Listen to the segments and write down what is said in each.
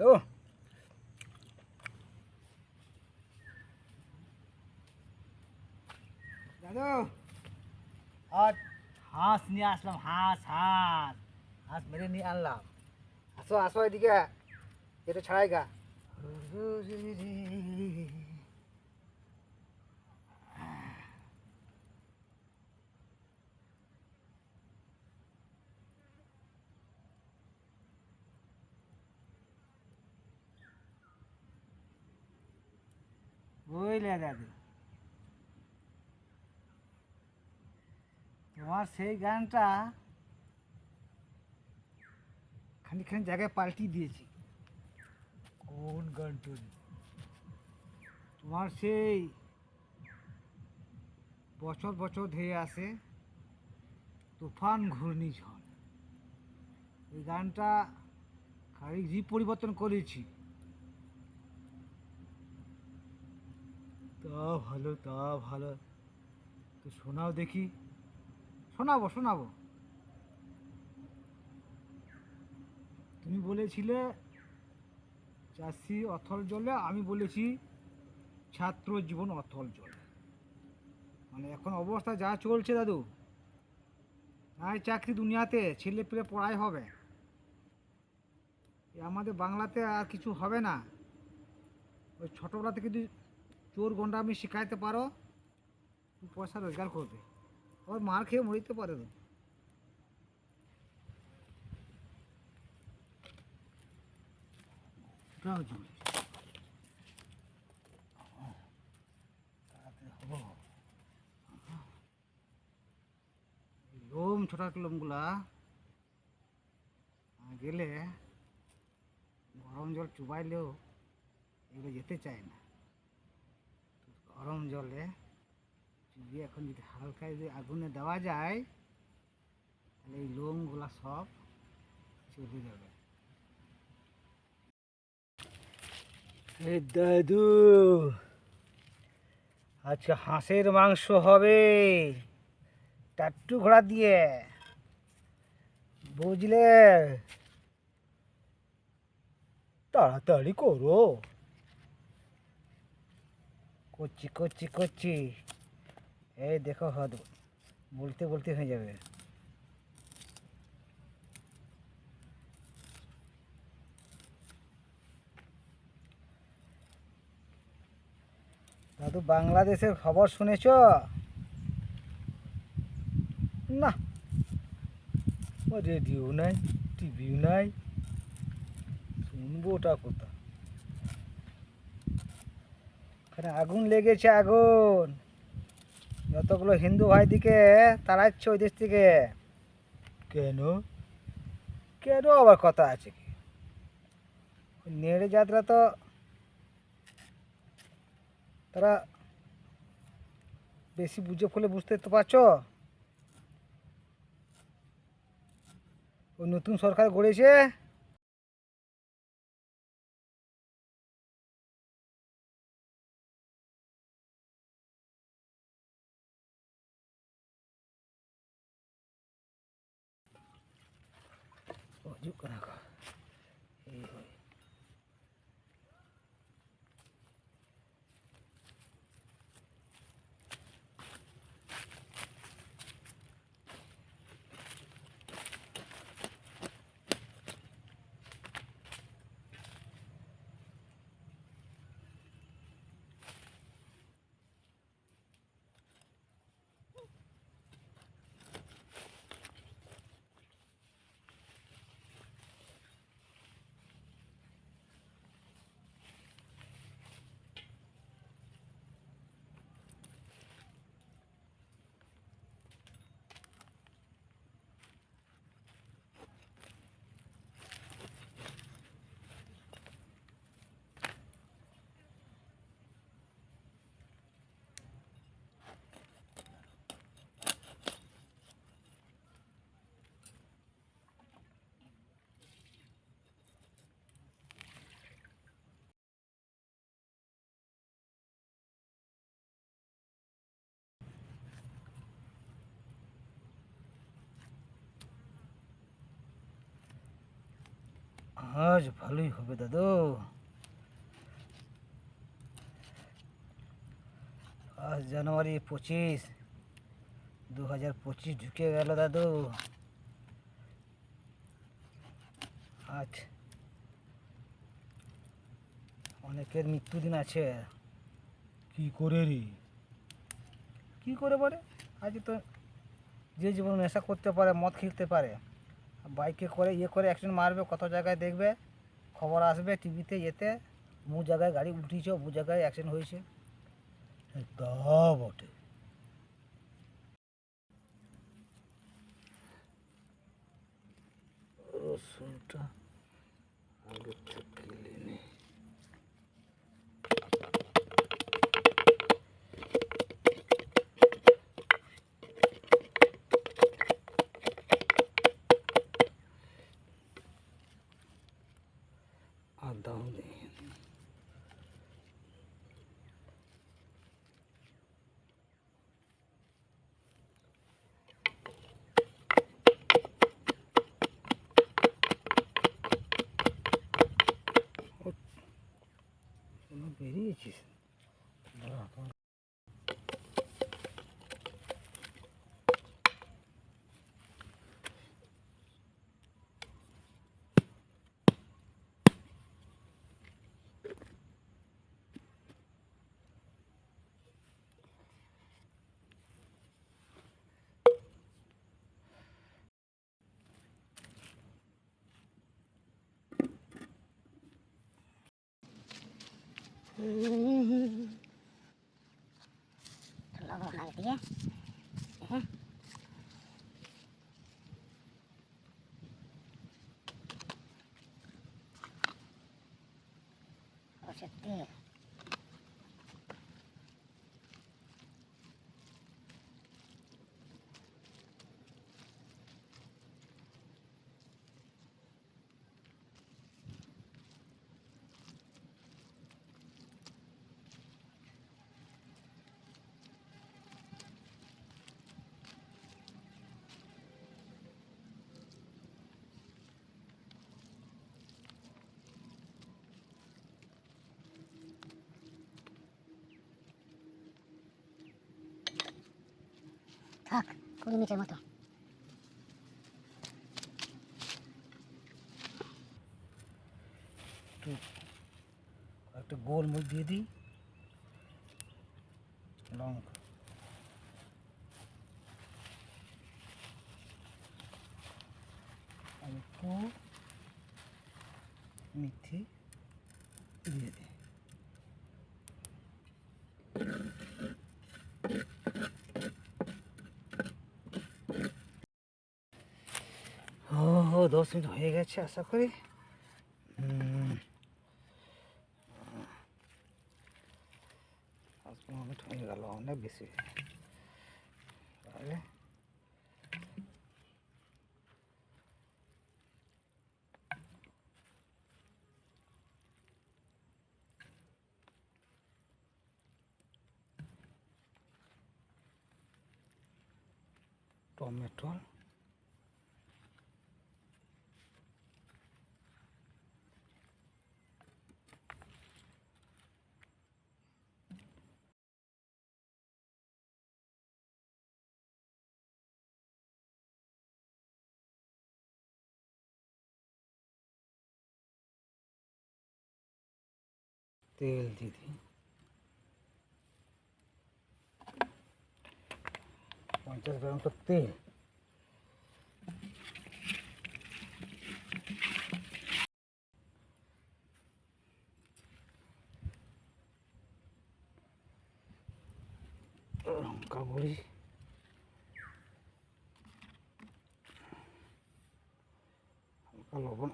Hello দাদু আর হাঁস নিয়ে আসলাম, হাঁস হাঁস। হাঁস মেরে নিয়ে আনলাম। আসো আসো এদিকে। এটা ছাড়াই গা। দাদু। তোমার সেই গানটা খানিকখানি জায়গায় পাল্টি দিয়েছি। কোন গানটা তোমার সেই বছর বছর ধেয়ে আসে তুফান ঘূর্ণিঝড়। এই গানটা খানিক রি পরিবর্তন করেছি। তা ভালো তা ভালো। তো শোনাও দেখি। শোনাবো শোনাবো। তুমি বলেছিলে, চাষি অথল জলে, আমি বলেছি ছাত্র জীবন অথল জলে। মানে এখন অবস্থা যা চলছে দাদু, তাই চাকরি দুনিয়াতে, ছেলে পেলে পড়াই হবে। আমাদের বাংলাতে আর কিছু হবে না। ওই ছোটোবেলা থেকে যদি চোর গন্ডা আমি শেখাইতে পারো তুমি পয়সা রোজগার করবে আবার মার খেয়ে মরিতে পারে তো ওটাও জরুরি। তাড়াতাড়ি হব। লোম ছোট ছোট লোমগুলা আহ, গেলে গরম জল চুবাইলেও এগুলো যেতে চায় না গরম জলে। চুবিয়ে এখন যদি হালকা যদি আগুনে দেওয়া যায়, তাহলে এই লোমগুলা সব চলে যাবে। দাদু আচ্ছা হাঁসের মাংস হবে। টাট্টু ঘোড়া দিয়ে। বুঝলে? তাড়াতাড়ি করো। করছি করছি করছি। এই দেখো হদ, বলতে বলতে হয়ে যাবে। দাদু, বাংলাদেশের খবর শুনেছ? না। ও রেডিও নাই, টিভিও নাই। শুনব ওটা কোথা এখানে আগুন লেগেছে আগুন। যতগুলো হিন্দু ভাইদিকে তাড়াচ্ছে ওই দেশ থেকে। কেন? কেন আবার কথা আছে কি? নেড়ে যাত্রা তো তারা বেশি বুঝে ফলে বুঝতে তো পারছ? ওই নতুন সরকার গড়েছে। hijau kenapa আজ ভালোই হবে দাদু। আজ জানুয়ারি পঁচিশ দু হাজার পঁচিশ ঢুকে গেল দাদু। আজ অনেকের মৃত্যুদিন আছে। কি করে রে? কি করে বলে? আজ তো যে জীবন নেশা করতে পারে মদ খেলতে পারে। বাইকে করে ইয়ে করে অ্যাক্সিডেন্ট মারবে, কত জায়গায় দেখবে, খবর আসবে, টিভিতে এতে মু জায়গায় গাড়ি উঠিয়েছে মু জায়গায় অ্যাক্সিডেন্ট হয়েছে। বটে। রসুনটা আগে থেকে নে আদাও নেই কোনো বেরিয়েছিস লবণ আগে দিয়ে হ্যাঁ থাক কুড়ি মিনিটের মতো। একটা গোলমরিচ দিয়ে দিই। লঙ্কা আর একটু মিথি দিয়ে দিই ও দশ মিনিট হয়ে গেছে আশা করি। মিনিট হয়ে গেল অনেক বেশি। টমেটো তেল দিয়ে দিই পঞ্চাশ গ্রাম তো তেল লঙ্কা গুঁড়ি হালকা লবণ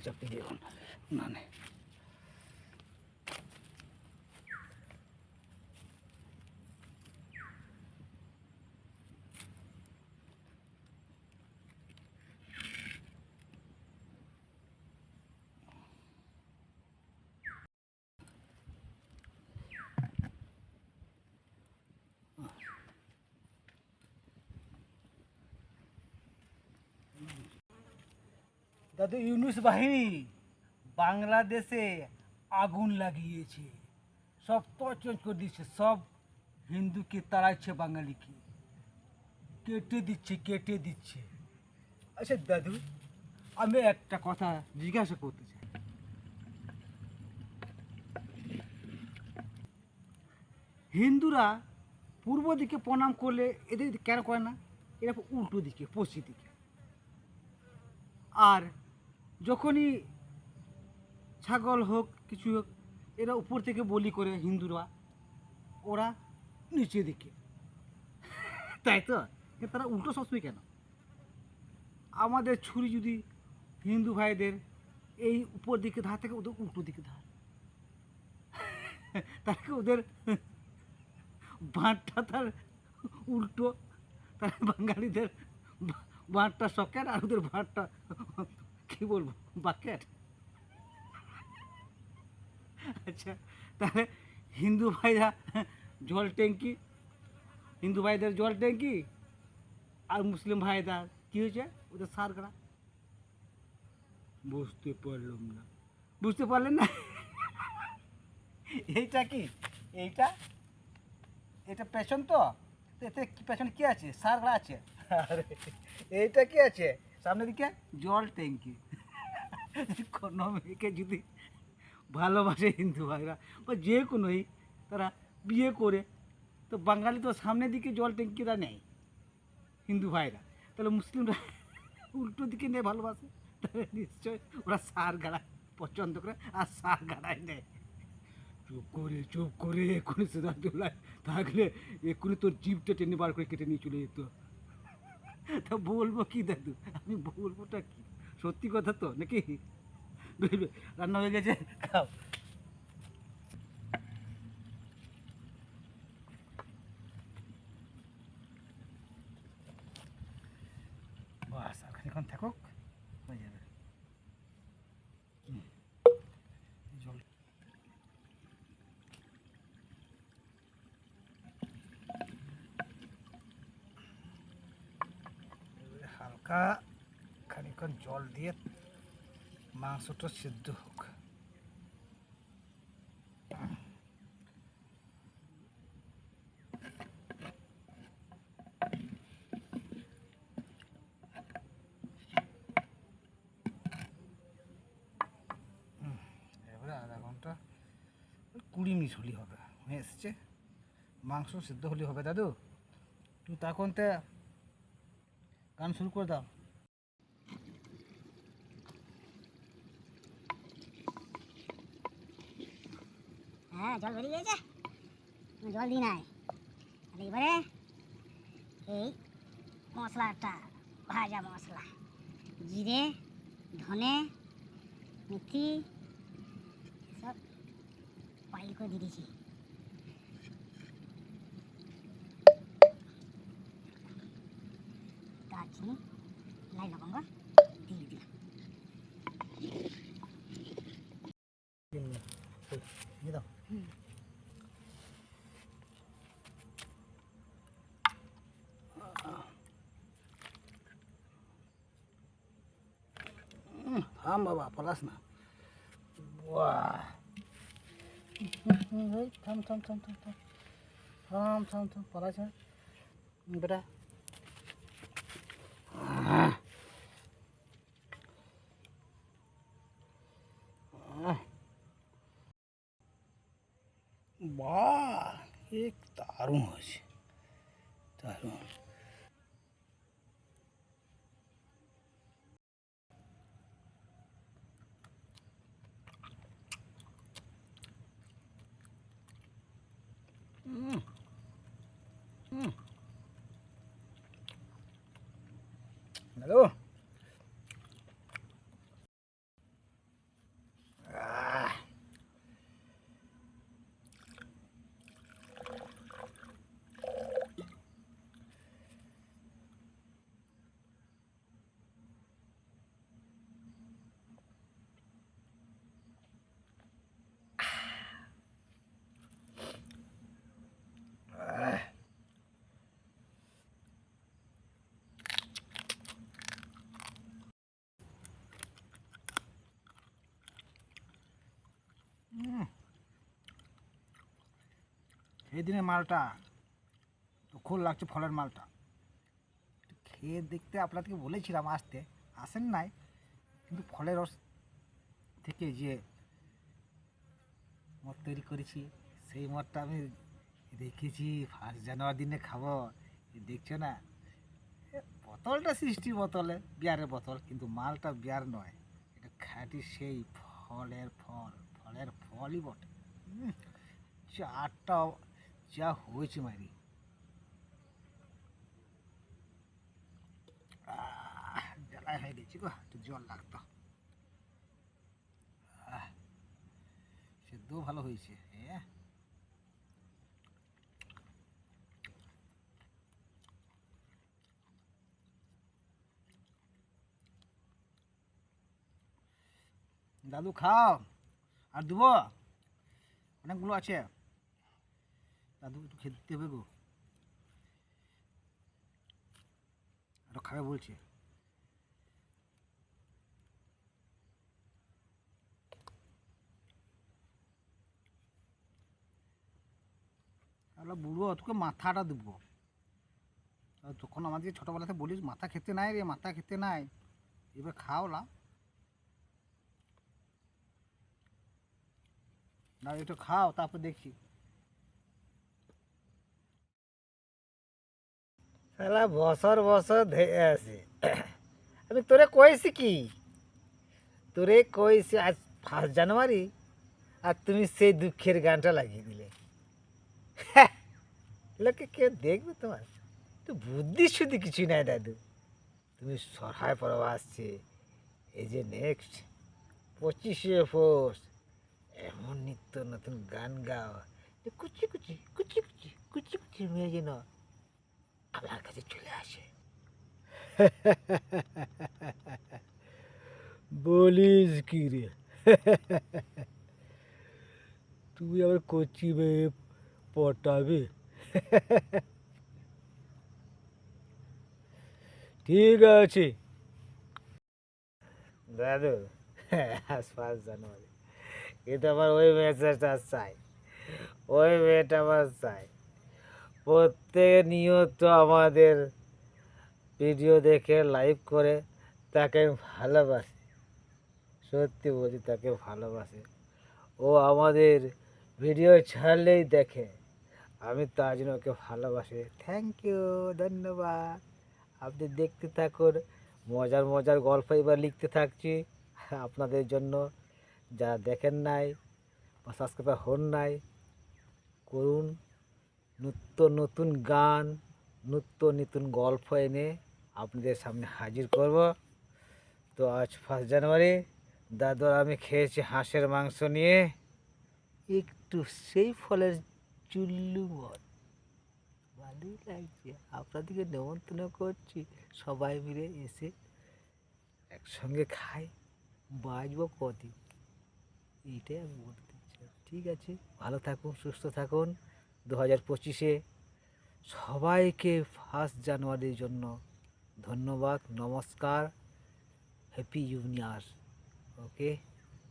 सकती है। बनाने দাদু, ইউনুস বাহিনী বাংলাদেশে আগুন লাগিয়েছে। সব তচজ করে দিচ্ছে সব হিন্দুকে তাড়াচ্ছে বাঙালিকে। কেটে দিচ্ছে কেটে দিচ্ছে। আচ্ছা দাদু, আমি একটা কথা জিজ্ঞাসা করতে চাই। হিন্দুরা পূর্ব দিকে প্রণাম করলে এদের কেন করে না? এরা উল্টো দিকে, পশ্চিম দিকে। আর যখনই ছাগল হোক, কিছু হোক, এরা উপর থেকে বলি করে হিন্দুরা, ওরা নিচে দিকে। তাই তো? তারা উল্টো সবসময় কেন? আমাদের ছুরি যদি হিন্দু ভাইদের এই উপর দিকে ধার থেকে, ওদের উল্টো দিকে ধার। তাকে ওদের বাঁটটা তার উল্টো? তার বাঙালিদের বাঁটটা সকেট আর ওদের ভাঁটটা কি বলব? বাকেট? আচ্ছা তাহলে হিন্দু ভাইরা জল ট্যাঙ্কি, হিন্দু ভাইদের জল ট্যাঙ্কি আর মুসলিম ভাইরা কি হয়েছে? ওদের সারগড়া বুঝতে পারলাম না। বুঝতে পারলেন না? এইটা কি? এইটা? এটা পেছন তো? এতে পেছনে কি আছে? সারগড়া আছে? আরে, এইটা কি আছে? সামনের দিকে জল ট্যাঙ্কি। কোনো মেয়েকে যদি ভালোবাসে হিন্দু ভাইরা, বা যে কোনোই তারা বিয়ে করে, তো বাঙালি তো সামনের দিকে জল ট্যাঙ্কিটা নেয় হিন্দু ভাইরা। তাহলে মুসলিমরা উল্টো দিকে নিয়ে ভালোবাসে? তাহলে নিশ্চয় ওরা সার গাড়া পছন্দ করে, আর সার গাড়াই নেয়। চুপ করে চুপ করে, এক্ষুনি সেটা চলায় থাকলে এক্ষুনি তোর জিপটা টেনে বার করে কেটে নিয়ে চলে যেত। তা বলব কি দাদু? আমি বলবোটা কি? সত্যি কথা তো, নাকি? রান্না হয়ে গেছে, খাও। বাস থাকুক হয়ে যাবে হুম। জল এবারে হালকা খানিক্ষণ জল দিয়ে মাংসটা সিদ্ধ হোক। এবারে আধা ঘণ্টা কুড়ি মিনিট হলেই হবে। হয়ে, এসছে। মাংস সিদ্ধ হলেই হবে। দাদু, তুই তখন তে গান শুরু করে দাও। হ্যাঁ জল বেরিয়ে গেছে জল দিই নাই। আর এবারে এই মশলাটা, ভাজা মশলা। জিরে, ধনে, মেথি, সব পাইল করে দিয়ে দিয়েছি। 주니? 라일락 건가? 딜딜. 여기다. 응. 음, 한 봐봐, 볼라스나. 와. 음, 음, 음, 탐, 탐, 탐, 탐, 탐, 탐, 탐, 볼라스나. 그래. એક તારું હશે તારું সেই দিনের মালটা। তো খোল লাগছে ফলের মালটা। খেয়ে দেখতে আপনাদেরকে বলেছিলাম আসতে। আসেন নাই। কিন্তু ফলের রস থেকে যে মদ তৈরি করেছি, সেই মদটা আমি দেখেছি। ফার্স্ট জানুয়ারি দিনে খাব। দেখছ না? বোতলটা সৃষ্টি বোতলে, বিয়ারের বোতল। কিন্তু মালটা বিয়ার নয়। এটা খাঁটি সেই ফলের ফল। ফলের ফলই বটে। চারটা যা হয়েছে মারি জ্বালায় হয়ে গেছি গো একটু জল লাগতো। আহ, সেদ্ধও ভালো হয়েছে হ্যাঁ দাদু খাও। আর দেবো? অনেকগুলো আছে। দাদু একটু খেতে হবে গো। আরও খাবে বলছে। তাহলে বুড়ো, তোকে মাথাটা দেবো। তখন আমাদের ছোটোবেলাতে বলিস, মাথা খেতে নাই রে, মাথা খেতে নাই। এবার খাওলা। না একটু খাও তারপর দেখি। শালা বছর বছর ধেয়ে আমি তোরে কইছি কি? তোরে কইছি আজ ফার্স্ট জানুয়ারি আর তুমি সেই দুঃখের গানটা লাগিয়ে দিলে। হ্যাঁ, লোকে কেউ দেখবে তোমার? তো বুদ্ধি শুদ্ধি কিছুই নাই দাদু। তুমি সহায় পরব আসছে এই যে নেক্সট পঁচিশে পৌষ এমন নিত্য নতুন গান গাও যে কুচি কুচি কুচি কুচি কুচি কুচি মেয়ে যেন আমার কাছে চলে আসে। বলিস কি রে? তুই আবার কচি মেয়ে পটাবে। ঠিক আছে। দাদু ফার্স্ট জানুয়ারি। কিন্তু আমার ওই মেসেজটা চাই। ওই মেয়েটা আমার চাই। প্রত্যেক নিয়ত আমাদের ভিডিও দেখে লাইভ করে, তাকে আমি ভালোবাসি। সত্যি বলছি, তাকে ভালোবাসি। ও আমাদের ভিডিও ছাড়লেই দেখে। আমি তার জন্য ওকে ভালোবাসি। থ্যাংক ইউ ধন্যবাদ। আপনি দেখতে থাকুন, মজার মজার গল্প এবার লিখতে থাকছি আপনাদের জন্য। যারা দেখেন নাই বা সাবস্ক্রাইবার হন নাই, করুন নিত্য নতুন গান, নিত্য নতুন গল্প এনে আপনাদের সামনে হাজির করব। তো আজ ফার্স্ট জানুয়ারি দাদু আর আমি খেয়েছি হাঁসের মাংস নিয়ে একটু সেই ফলের চুল্লু মদ। ভালোই লাগছে। আপনাদেরকে নেমন্তন্ন করছি। সবাই মিলে এসে একসঙ্গে খাই। বাঁচবো কদিন। এইটাই আমি বলতে চাই ঠিক আছে, ভালো থাকুন, সুস্থ থাকুন। দু হাজার পঁচিশে সবাইকে ফার্স্ট জানুয়ারির জন্য ধন্যবাদ, নমস্কার হ্যাপি ইউনিয়ার ওকে